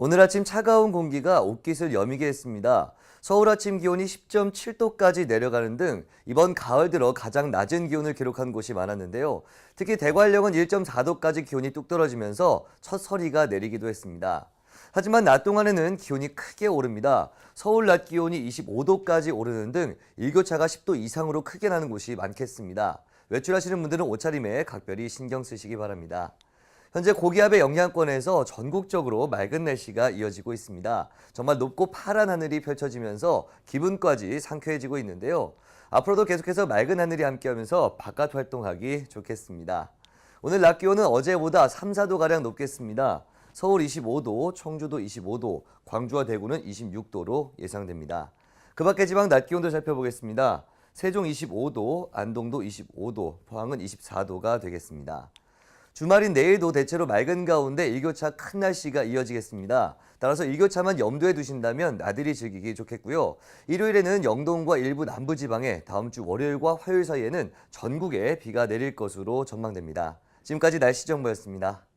오늘 아침 차가운 공기가 옷깃을 여미게 했습니다. 서울 아침 기온이 10.7도까지 내려가는 등 이번 가을 들어 가장 낮은 기온을 기록한 곳이 많았는데요. 특히 대관령은 1.4도까지 기온이 뚝 떨어지면서 첫 서리가 내리기도 했습니다. 하지만 낮 동안에는 기온이 크게 오릅니다. 서울 낮 기온이 25도까지 오르는 등 일교차가 10도 이상으로 크게 나는 곳이 많겠습니다. 외출하시는 분들은 옷차림에 각별히 신경 쓰시기 바랍니다. 현재 고기압의 영향권에서 전국적으로 맑은 날씨가 이어지고 있습니다. 정말 높고 파란 하늘이 펼쳐지면서 기분까지 상쾌해지고 있는데요. 앞으로도 계속해서 맑은 하늘이 함께하면서 바깥 활동하기 좋겠습니다. 오늘 낮 기온은 어제보다 3, 4도가량 높겠습니다. 서울 25도, 청주도 25도, 광주와 대구는 26도로 예상됩니다. 그 밖의 지방 낮 기온도 살펴보겠습니다. 세종 25도, 안동도 25도, 포항은 24도가 되겠습니다. 주말인 내일도 대체로 맑은 가운데 일교차 큰 날씨가 이어지겠습니다. 따라서 일교차만 염두에 두신다면 나들이 즐기기 좋겠고요. 일요일에는 영동과 일부 남부 지방에 다음 주 월요일과 화요일 사이에는 전국에 비가 내릴 것으로 전망됩니다. 지금까지 날씨 정보였습니다.